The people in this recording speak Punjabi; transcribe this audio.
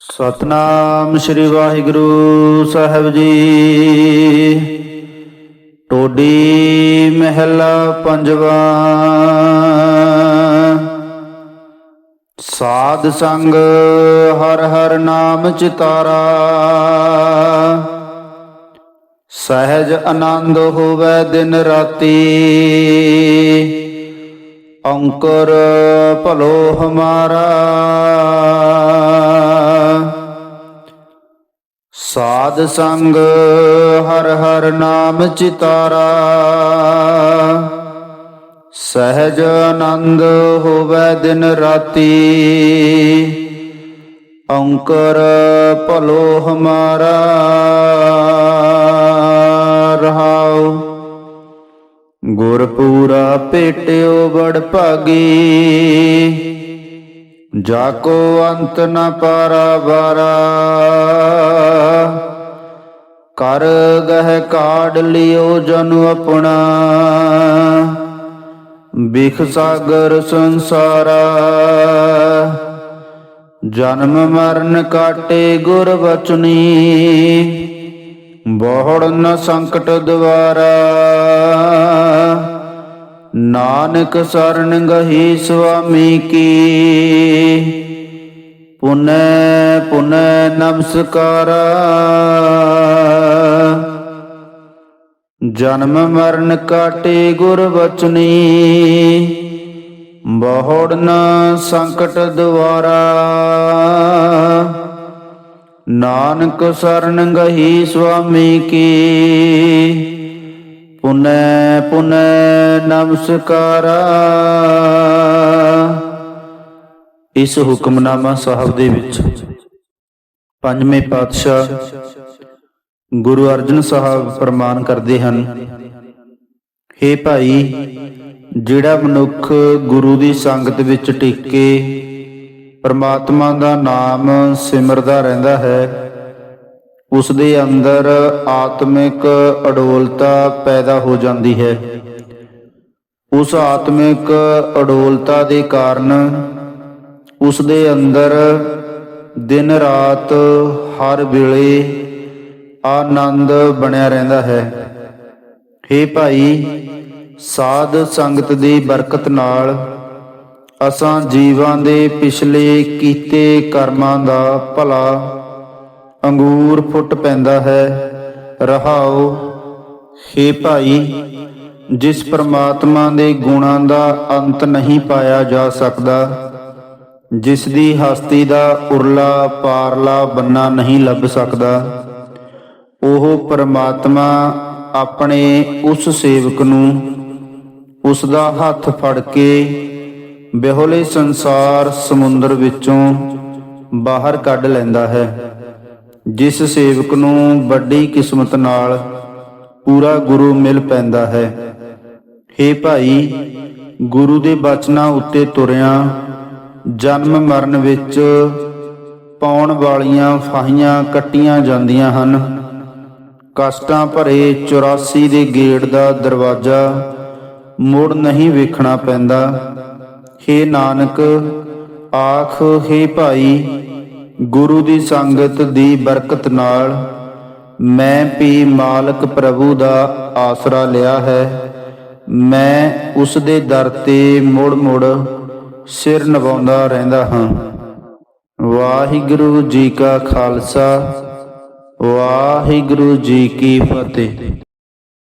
ਸਤਨਾਮ ਸ੍ਰੀ ਵਾਹਿਗੁਰੂ ਸਾਹਿਬ ਜੀ। ਟੋਡੀ ਮਹਿਲਾ ਪੰਜਵਾ। ਸਾਧ ਸੰਗ ਹਰ ਹਰ ਨਾਮ ਚਿਤਾਰਾ। ਸਹਿਜ ਆਨੰਦ ਹੋਵੇ ਦਿਨ ਰਾਤੀ। ਅੰਕਰ ਭਲੋ ਹਮਾਰਾ। ਸਾਧ ਸੰਗ ਹਰ ਹਰ ਨਾਮ ਚਿਤਾਰਾ। ਸਹਿਜ ਆਨੰਦ ਹੋਵੇ ਦਿਨ ਰਾਤੀ। ਅੰਕਰ ਭਲੋ ਹਮਾਰਾ ਰਹਾਉ। ਗੁਰਪੂਰਾ ਭੇਟਿਓ ਬੜ ਭਾਗੀ। ਜਾ ਕੋ ਅੰਤ ਨ ਪਾਰਾ ਬਾਰਾ ਕਰ ਗਹਿ ਕਾੜ ਲਿਓ ਜਨ ਆਪਣਾ। ਬਿਖ ਸਾਗਰ ਸੰਸਾਰਾ। ਜਨਮ ਮਰਨ ਕਾਟੇ ਗੁਰ ਬਚਨੀ ਬਹੁੜ ਨ ਸੰਕਟ ਦਵਾਰਾ ਨਾਨਕ ਸਰਨ ਗਹੀ ਸੁਆਮੀ ਕੀ। ਪੁਨੈ ਪੁਨੈ ਨਮਸਕਾਰਾ। ਜਨਮ ਮਰਨ ਕਾਟੇ ਗੁਰ ਬਚਨੀ। ਬਹੁੜ ਸੰਕਟ ਦਵਾਰਾ ਨਾਨਕ ਸਰਣ ਗਹੀ ਸੁਆਮੀ ਕੀ। ਪੁਨੈ ਪੁਨੈ ਨਮਸਕਾਰਾ। ਇਸ ਹੁਕਮਨਾਮਾ ਸਾਹਿਬ ਦੇ ਵਿੱਚ ਪੰਜਵੇਂ ਪਾਤਸ਼ਾਹ ਗੁਰੂ ਅਰਜਨ ਸਾਹਿਬ ਫਰਮਾਨ ਕਰਦੇ ਹਨ, ਹੇ ਭਾਈ, ਜਿਹੜਾ ਮਨੁੱਖ ਗੁਰੂ ਦੀ ਸੰਗਤ ਵਿੱਚ ਟਿਕ ਕੇ ਪਰਮਾਤਮਾ ਦਾ ਨਾਮ ਸਿਮਰਦਾ ਰਹਿੰਦਾ ਹੈ ਉਸ ਦੇ ਅੰਦਰ ਆਤਮਿਕ ਅਡੋਲਤਾ ਪੈਦਾ ਹੋ ਜਾਂਦੀ ਹੈ। ਉਸ ਆਤਮਿਕ ਅਡੋਲਤਾ ਦੇ ਕਾਰਨ ਉਸ ਦੇ ਅੰਦਰ ਦਿਨ ਰਾਤ ਹਰ ਵੇਲੇ ਆਨੰਦ ਬਣਿਆ ਰਹਿੰਦਾ ਹੈ। हे ਭਾਈ, ਸਾਧ ਸੰਗਤ ਦੀ ਬਰਕਤ ਨਾਲ ਅਸਾਂ ਜੀਵਾਂ ਦੇ ਪਿਛਲੇ ਕੀਤੇ ਕਰਮਾਂ ਦਾ ਭਲਾ ਅੰਗੂਰ ਫੁੱਟ ਪੈਂਦਾ ਹੈ। ਰਹਾਓ हे ਭਾਈ, ਜਿਸ ਪ੍ਰਮਾਤਮਾ ਦੇ ਗੁਣਾਂ ਦਾ ਅੰਤ ਨਹੀਂ ਪਾਇਆ ਜਾ ਸਕਦਾ, ਜਿਸ ਦੀ ਹਸਤੀ ਦਾ ਉਰਲਾ ਪਾਰਲਾ ਬੰਨਾ ਨਹੀਂ ਲੱਭ ਸਕਦਾ ਉਹ ਪਰਮਾਤਮਾ ਆਪਣੇ ਉਸ ਸੇਵਕ ਨੂੰ ਉਸ ਦਾ ਹੱਥ ਫੜ ਕੇ ਬਿਹੋਲੇ ਸੰਸਾਰ ਸਮੁੰਦਰ ਵਿੱਚੋਂ ਬਾਹਰ ਕੱਢ ਲੈਂਦਾ ਹੈ, ਜਿਸ ਸੇਵਕ ਨੂੰ ਵੱਡੀ ਕਿਸਮਤ ਨਾਲ ਪੂਰਾ ਗੁਰੂ ਮਿਲ ਪੈਂਦਾ ਹੈ। हे ਭਾਈ, ਗੁਰੂ ਦੇ ਬਚਨਾਂ ਉੱਤੇ ਤੁਰਿਆ, ਜਨਮ ਮਰਨ ਵਿੱਚ ਪਾਉਣ ਵਾਲੀਆਂ ਫਾਹੀਆਂ ਕੱਟੀਆਂ ਜਾਂਦੀਆਂ ਹਨ। ਕਸ਼ਟਾਂ ਭਰੇ 84 ਦੇ ਗੇਟ ਦਾ ਦਰਵਾਜ਼ਾ ਮੁੜ ਨਹੀਂ ਵੇਖਣਾ ਪੈਂਦਾ। ਹੇ ਨਾਨਕ, ਆਖ, ਹੇ ਭਾਈ, ਗੁਰੂ ਦੀ ਸੰਗਤ ਦੀ ਬਰਕਤ ਨਾਲ ਮੈਂ ਵੀ ਮਾਲਕ ਪ੍ਰਭੂ ਦਾ ਆਸਰਾ ਲਿਆ ਹੈ। ਮੈਂ ਉਸ ਦੇ ਦਰ ਤੇ ਮੁੜ ਮੁੜ ਸਿਰ ਨਵਾਉਂਦਾ ਰਹਿੰਦਾ ਹਾਂ। ਵਾਹਿਗੁਰੂ ਜੀ ਕਾ ਖਾਲਸਾ। ਵਾਹਿਗੁਰੂ ਜੀ ਕੀ ਫਤਿਹ।